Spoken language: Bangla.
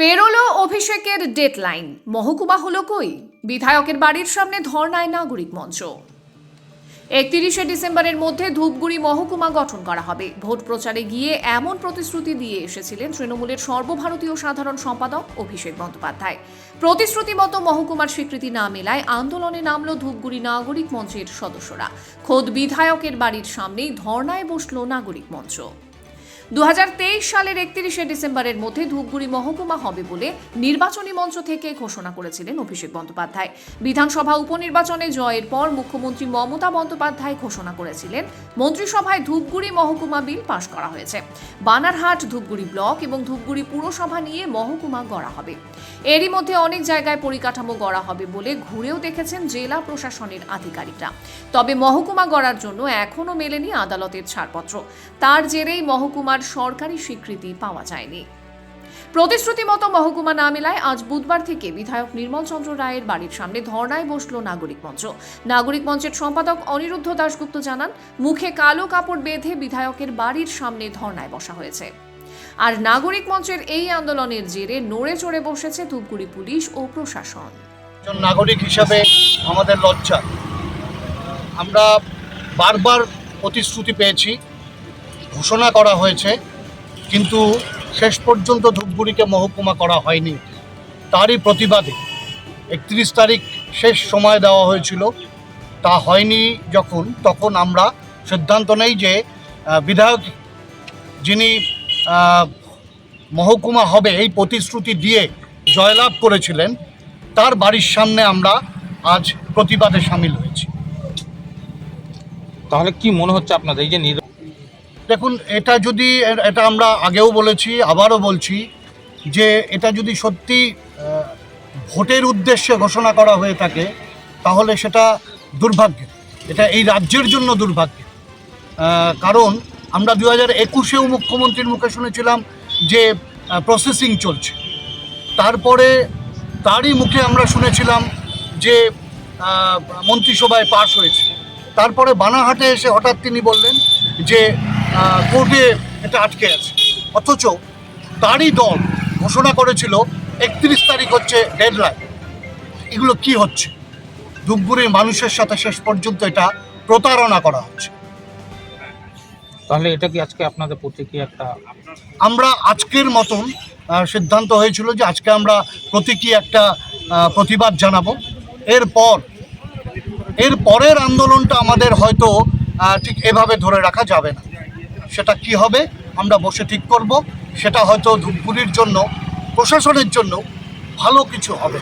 পেরোলো অভিষেকের ডেডলাইন। মহকুমা হলো কই? বিধায়কের বাড়ির সামনে ধর্নায় নাগরিক মঞ্চ। একত্রিশে ডিসেম্বরের মধ্যে ধূপগুড়ি মহকুমা গঠন করা হবে। ভোট প্রচারে গিয়ে এমন প্রতিশ্রুতি দিয়ে এসেছিলেন তৃণমূলের সর্বভারতীয় সাধারণ সম্পাদক অভিষেক বন্দ্যোপাধ্যায়। প্রতিশ্রুতি মতো মহকুমার স্বীকৃতি না মেলায় আন্দোলনে নামল ধূপগুড়ি নাগরিক মঞ্চের সদস্যরা। খোদ বিধায়কের বাড়ির সামনেই ধর্নায় বসল নাগরিক মঞ্চ। দু হাজার তেইশ সালের একত্রিশে ডিসেম্বরের মধ্যে ধূপগুড়ি মহকুমা হবে বলে নির্বাচনী মঞ্চ থেকে ঘোষণা করেছিলেন অভিষেক বন্দ্যোপাধ্যায়। বিধানসভা উপনির্বাচনে জয়ের পর মুখ্যমন্ত্রী মমতা বন্দ্যোপাধ্যায় ঘোষণা করেছিলেন, মন্ত্রিসভায় ধূপগুড়ি মহকুমা বিল পাশ করা হয়েছে। বানারহাট, ধূপগুড়ি ব্লক এবং ধূপগুড়ি পুরসভা নিয়ে মহকুমা গড়া হবে। এরই মধ্যে অনেক জায়গায় পরিকাঠামো গড়া হবে বলে ঘুরেও দেখেছেন জেলা প্রশাসনের আধিকারিকরা। তবে মহকুমা গড়ার জন্য এখনও মেলেনি আদালতের ছাড়পত্র। তার জেরেই মহকুমার সরকারি স্বীকৃতি পাওয়া যায়নি। প্রতিশ্রুতি মতো মহকুমা না মেলায় আজ বুধবার থেকে বিধায়ক নির্মল চন্দ্র রায়ের বাড়ির সামনে ধর্নায় বসল নাগরিক মঞ্চ। নাগরিক মঞ্চের সম্পাদক অনিরুদ্ধ দাশগুপ্ত জানান, মুখে কালো কাপড় বেঁধে বিধায়কের বাড়ির সামনে ধর্নায় বসা হয়েছে। আর নাগরিক মঞ্চের এই আন্দোলনের জেরে নড়ে চড়ে বসেছে ধূপগুড়ি পুলিশ ও প্রশাসন। নাগরিক হিসাবে আমাদের লজ্জা। আমরা বারবার প্রতিশ্রুতি পেয়েছি ঘোষণা করা হয়েছে, কিন্তু শেষ পর্যন্ত ধূপগুড়িকে মহকুমা করা হয়নি। তারই প্রতিবাদে একত্রিশ তারিখ শেষ সময় দেওয়া হয়েছিল। তা হয়নি যখন, তখন আমরা সিদ্ধান্ত নেই যে বিধায়ক যিনি মহকুমা হবে, এই প্রতিশ্রুতি দিয়ে জয়লাভ করেছিলেন, তার বাড়ির সামনে আমরা আজ প্রতিবাদে সামিল হয়েছি। তাহলে কি মনে হচ্ছে আপনাদের এই যে দেখুন এটা যদি এটা আমরা আগেও বলেছি আবারও বলছি যে এটা যদি সত্যি ভোটের উদ্দেশ্যে ঘোষণা করা হয়ে থাকে তাহলে সেটা দুর্ভাগ্য। এটা এই রাজ্যের জন্য দুর্ভাগ্য। আহ, কারণ আমরা দু হাজার একুশেও মুখ্যমন্ত্রীর মুখে শুনেছিলাম যে প্রসেসিং চলছে। তারপরে তারই মুখে আমরা শুনেছিলাম যে মন্ত্রিসভায় পাশ হয়েছে। তারপরে বানাহাটে এসে হঠাৎ তিনি বললেন যে কোর্টে এটা আটকে আছে। অথচ তারই দল ঘোষণা করেছিল একত্রিশ তারিখ হচ্ছে ডেডলাইন এগুলো কি হচ্ছে? ধূপগুড়ির মানুষের সাথে শেষ পর্যন্ত এটা প্রতারণা করা হচ্ছে। তাহলে এটা কি আজকে আপনাদের প্রতীকী একটা? আমরা আজকের মতন সিদ্ধান্ত হয়েছিল যে আজকে আমরা প্রতীকী একটা প্রতিবাদ জানাব। এরপর এর পরের আন্দোলনটা আমাদের হয়তো ঠিক এভাবে ধরে রাখা যাবে না। সেটা কি হবে, আমরা বসে ঠিক করব, সেটা হয়তো ধূপগুড়ির জন্য, প্রশাসনের জন্য ভালো কিছু হবে।